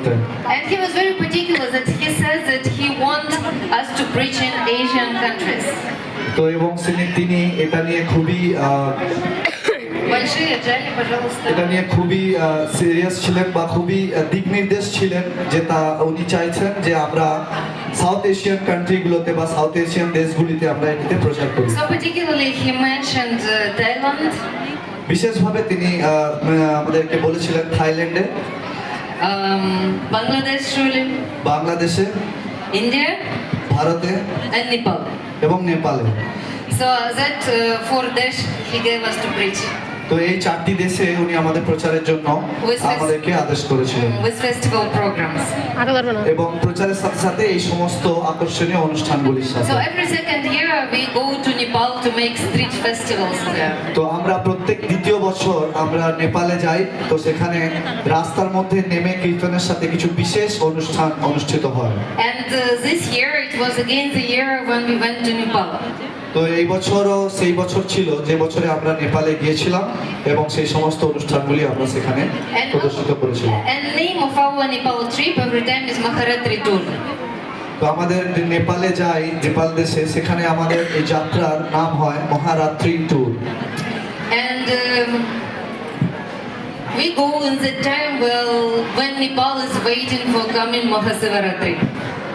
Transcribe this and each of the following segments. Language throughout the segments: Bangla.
করতেন And he was very particular that he says that he wants us to preach in Asian countries. তো এবং তিনি তিনি এটা নিয়ে খুবই আহ, Большие, Джали, пожалуйста. এটা নিয়ে খুবই সিরিয়াস ছিলেন বা খুবই আহ, দিক নির্দেশ ছিলেন যে তা উনি চাইছেন যে আমরা সাউথ এশিয়ান কান্ট্রিগুলোতে বা সাউথ এশিয়ান দেশগুলিতে আমরা এটিতে প্রচার করি So particularly he mentioned uh, Thailand, বিশেষভাবে তিনি আহ, আমাদেরকে বলেছিলেন থাইল্যান্ডে um, surely, বাংলাদেশে India ভারতে and Nepal. এবং নেপালে So that uh, four days he gave us to preach তো এই চারটি দেশে উনি আমাদের প্রচারের জন্য আমাদেরকে আদেশ করেছিলেন। না। এবং প্রচারের সাথে সাথে এই সমস্ত আকর্ষণীয় অনুষ্ঠানগুলির সাথে. তো আমরা প্রত্যেক দ্বিতীয় বছর আমরা নেপালে যাই তো সেখানে রাস্তার মধ্যে নেমে কীর্তনের সাথে কিছু বিশেষ অনুষ্ঠান অনুষ্ঠিত হয়। And uh, this year it was again the year when we went to Nepal. তো এই বছরও সেই বছর ছিল যে বছরে আমরা নেপালে গিয়েছিলাম এবং সেই সমস্ত অনুষ্ঠানগুলি আমরা সেখানে প্রদর্শিত করেছিলাম. তো আমাদের নেপালে যাই নেপাল দেশে সেখানে আমাদের এই যাত্রার নাম হয় মহারাত্রি tour And um, we go in the time well when Nepal is waiting for coming Mahasivaratri.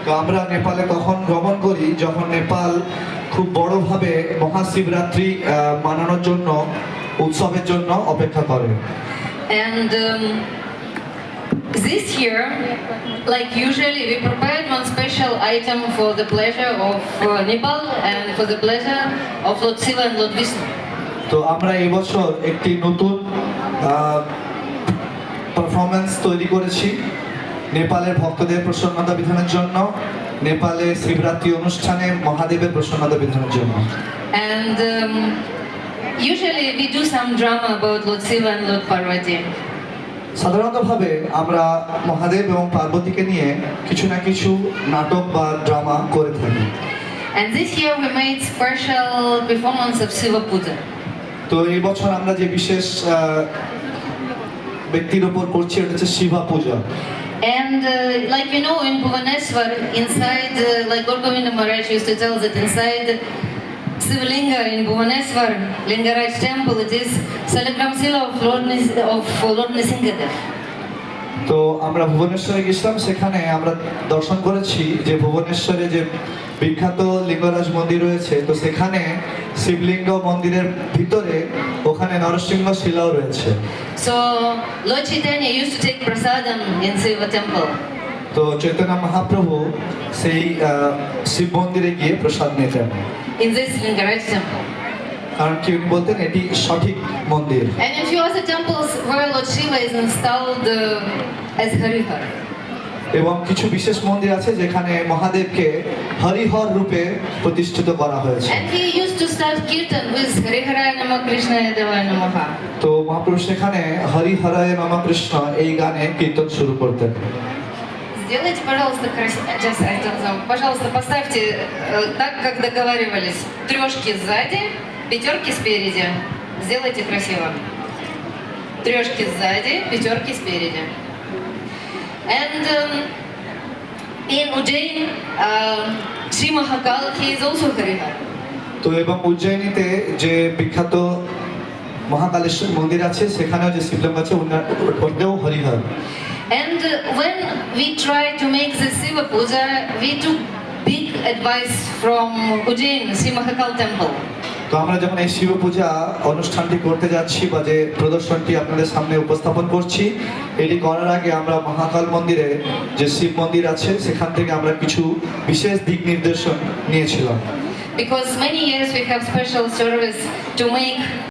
তো আমরা নেপালে তখন ভ্রমণ করি যখন নেপাল খুব বড়ভাবে মহাশিবরাত্রি মানানোর জন্য উৎসবের জন্য অপেক্ষা করে And um, this year, like usually, we prepared one special item for the pleasure of uh, Nepal and for the pleasure of Lord Shiva and Lord Vishnu. তো আমরা এই বছর একটি নতুন পারফরমেন্স তৈরি করেছি নেপালের ভক্তদের প্রসন্নতা বিধানের জন্য নেপালে শিবরাত্রি অনুষ্ঠানে মহাদেবের প্রসন্নতা বিধানের জন্য And um, usually we do some drama about Lord Shiva and Lord Parvati. সাধারণতভাবে আমরা মহাদেব এবং পার্বতীকে নিয়ে কিছু না কিছু নাটক বা ড্রামা করে থাকি And this year we made special performance of Shiva Puja. তো এই বছর আমরা যে বিশেষ ব্যক্তির উপর করছি এটা হচ্ছে শিবা পূজা And uh, like you know, in Bhubaneswar, inside, uh, like Gorgovinda Maharaj used to tell that inside Sivalinga in Bhubaneswar, Lingaraj temple, it is Salagram Sila of Lord, Nis- of Lord Nisingadev. তো আমরা ভুবনেশ্বরে গেছিলাম সেখানে আমরা দর্শন করেছি যে ভুবনেশ্বরে যে বিখ্যাত লিঙ্গরাজ মন্দির রয়েছে তো সেখানে শিবলিঙ্গ মন্দিরের ভিতরে ওখানে নরসিংহ শিলাও রয়েছে So Lord Chaitanya used to take prasadam in Siva temple. তো চৈতন্য মহাপ্রভু সেই শিব মন্দিরে গিয়ে প্রসাদ নিতেন In this Lingaraj temple. কারণ কি উনি বলতেন এটি সঠিক মন্দির And in few other temples where Lord Shiva is installed uh, as Harihar. এবং কিছু বিশেষ মন্দির আছে যেখানে মহাদেবকে হরিহর রূপে প্রতিষ্ঠিত করা হয়েছে And he used to start kirtan with Hariharaya Nama Krishna Devaya Namaha. তো মহাপুরুষ সেখানে হরিহরায় মামা কৃষ্ণ এই গানে কীর্তন শুরু করতেন Сделайте, пожалуйста, красиво. Сейчас, Артем, пожалуйста, поставьте э, так, как договаривались. Трешки сзади, пятерки спереди. Сделайте красиво. Трешки сзади, пятерки спереди. And um, in Ujjain, um, Sri Mahakal, he is also Harihar. তো এবং উজ্জয়িনীতে যে বিখ্যাত মহাকালেশ্বর মন্দির আছে সেখানেও যে শিবলিঙ্গ আছে ওটাও Harihar And uh, when we try to make the Shiva Puja, we took big advice from Ujjain, Sri Mahakal temple. তো আমরা যখন এই শিব পূজা অনুষ্ঠানটি করতে যাচ্ছি বা যে প্রদর্শনটি আপনাদের সামনে উপস্থাপন করছি, এটি করার আগে আমরা মহাকাল মন্দিরে যে শিব মন্দির আছে, সেখান থেকে আমরা কিছু বিশেষ দিক নির্দেশন নিয়েছিলাম। Because many years we have special service to make